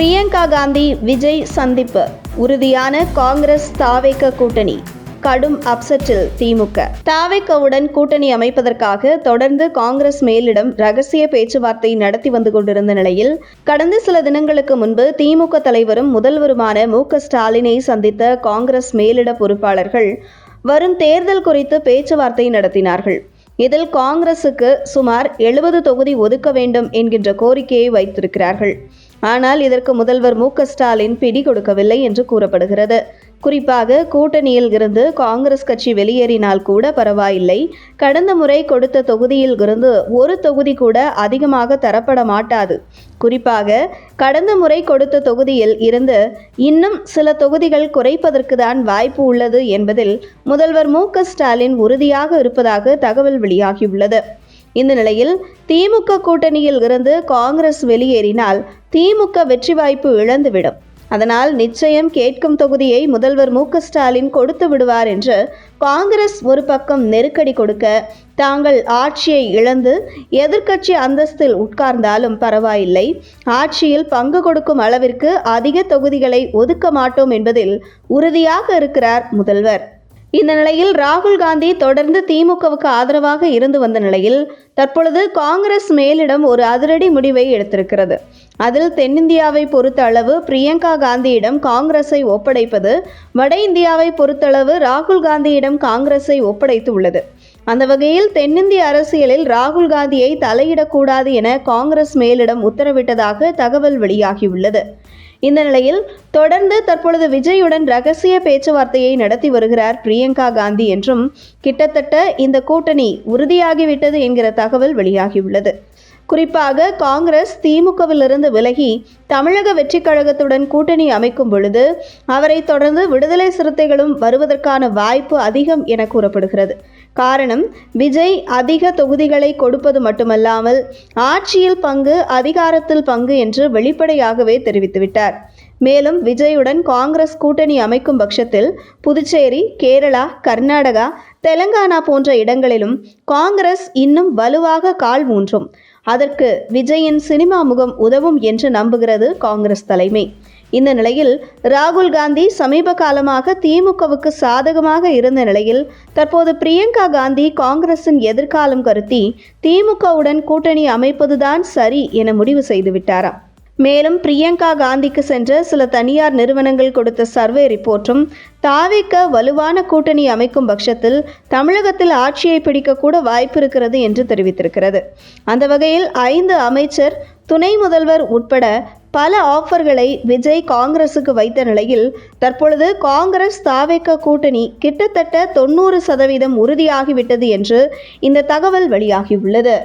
பிரியங்கா காந்தி விஜய் சந்திப்பு. உறுதியான காங்கிரஸ் தாவேக்க கூட்டணி. கடும் அப்செட்டில் திமுக. தாவேக்கவுடன் கூட்டணி அமைப்பதற்காக தொடர்ந்து காங்கிரஸ் மேலிடம் ரகசிய பேச்சுவார்த்தை நடத்தி வந்து கொண்டிருந்த நிலையில் கடந்த சில தினங்களுக்கு முன்பு திமுக தலைவரும் முதல்வருமான மு ஸ்டாலினை சந்தித்த காங்கிரஸ் மேலிட பொறுப்பாளர்கள் வரும் தேர்தல் குறித்து பேச்சுவார்த்தை நடத்தினார்கள். இதில் காங்கிரசுக்கு சுமார் எழுபது தொகுதி ஒதுக்க வேண்டும் என்கின்ற கோரிக்கையை வைத்திருக்கிறார்கள். ஆனால் இதற்கு முதல்வர் மு ஸ்டாலின் பிடி கொடுக்கவில்லை என்று கூறப்படுகிறது. குறிப்பாக கூட்டணியில் இருந்து காங்கிரஸ் கட்சி வெளியேறினால் கூட பரவாயில்லை. கடந்த முறை கொடுத்த தொகுதியில் இருந்து ஒரு தொகுதி கூட அதிகமாக தரப்பட மாட்டாது. குறிப்பாக கடந்த முறை கொடுத்த தொகுதியில் இருந்து இன்னும் சில தொகுதிகள் குறைப்பதற்கு தான் வாய்ப்பு உள்ளது என்பதில் முதல்வர் மு ஸ்டாலின் உறுதியாக இருப்பதாக தகவல் வெளியாகியுள்ளது. இந்த நிலையில் திமுக கூட்டணியில் இருந்து காங்கிரஸ் வெளியேறினால் திமுக வெற்றி வாய்ப்பு இழந்துவிடும். அதனால் நிச்சயம் கேட்கும் தொகுதியை முதல்வர் மு ஸ்டாலின் கொடுத்து விடுவார் என்று காங்கிரஸ் ஒரு பக்கம் நெருக்கடி கொடுக்க தாங்கள் ஆட்சியை இழந்து எதிர்க்கட்சி அந்தஸ்தில் உட்கார்ந்தாலும் பரவாயில்லை. ஆட்சியில் பங்கு கொடுக்கும் அளவிற்கு அதிக தொகுதிகளை ஒதுக்க மாட்டோம் என்பதில் உறுதியாக இருக்கிறார் முதல்வர். இந்த நிலையில் ராகுல் காந்தி தொடர்ந்து திமுகவுக்கு ஆதரவாக இருந்து வந்த நிலையில் தற்பொழுது காங்கிரஸ் மேலிடம் ஒரு அதிரடி முடிவை எடுத்திருக்கிறது. அதில் தென்னிந்தியாவை பொறுத்த அளவு பிரியங்கா காந்தியிடம் காங்கிரஸை ஒப்படைப்பது வட இந்தியாவை பொறுத்தளவு ராகுல் காந்தியிடம் காங்கிரஸை ஒப்படைத்து உள்ளது அந்த வகையில் தென்னிந்திய அரசியலில் ராகுல் காந்தியை தலையிடக்கூடாது என காங்கிரஸ் மேலிடம் உத்தரவிட்டதாக தகவல் வெளியாகியுள்ளது. இந்த நிலையில் தொடர்ந்து தற்பொழுது விஜயுடன் ரகசிய பேச்சுவார்த்தையை நடத்தி வருகிறார் பிரியங்கா காந்தி என்றும் கிட்டத்தட்ட இந்த கூட்டணி உறுதியாகிவிட்டது என்கிற தகவல் வெளியாகியுள்ளது. குறிப்பாக காங்கிரஸ் திமுகவிலிருந்து விலகி தமிழக வெற்றிக் கழகத்துடன் கூட்டணி அமைக்கும் பொழுது அவரை தொடர்ந்து விடுதலை சிறுத்தைகளும் வருவதற்கான வாய்ப்பு அதிகம் என கூறப்படுகிறது. காரணம் விஜய் அதிக தொகுதிகளை கொடுப்பது மட்டுமல்லாமல் ஆட்சியில் பங்கு அதிகாரத்தில் பங்கு என்று வெளிப்படையாகவே தெரிவித்துவிட்டார். மேலும் விஜயுடன் காங்கிரஸ் கூட்டணி அமைக்கும் பட்சத்தில் புதுச்சேரி கேரளா கர்நாடகா தெலங்கானா போன்ற இடங்களிலும் காங்கிரஸ் இன்னும் வலுவாக கால் ஊன்றும் அதற்கு விஜயின் சினிமா முகம் உதவும் என்று நம்புகிறது காங்கிரஸ் தலைமை. இந்த நிலையில் ராகுல் காந்தி சமீப காலமாக திமுகவுக்கு சாதகமாக இருந்த நிலையில் தற்போது பிரியங்கா காந்தி காங்கிரசின் எதிர்காலம் கருத்தி திமுகவுடன் கூட்டணி அமைப்பதுதான் சரி என முடிவு செய்துவிட்டாராம். மேலும் பிரியங்கா காந்திக்கு சென்ற சில தனியார் நிறுவனங்கள் கொடுத்த சர்வே ரிப்போர்ட்டும் தாவிக்க வலுவான கூட்டணி அமைக்கும் பட்சத்தில் தமிழகத்தில் ஆட்சியை பிடிக்கக்கூட வாய்ப்பு இருக்கிறது என்று தெரிவித்திருக்கிறது. அந்த வகையில் ஐந்து அமைச்சர் துணை முதல்வர் உட்பட பல ஆஃபர்களை விஜய் காங்கிரசுக்கு வைத்த நிலையில் தற்பொழுது காங்கிரஸ் தாவேக்க கூட்டணி கிட்டத்தட்ட தொண்ணூறு சதவீதம் உறுதியாகிவிட்டது என்று இந்த தகவல் வெளியாகியுள்ளது.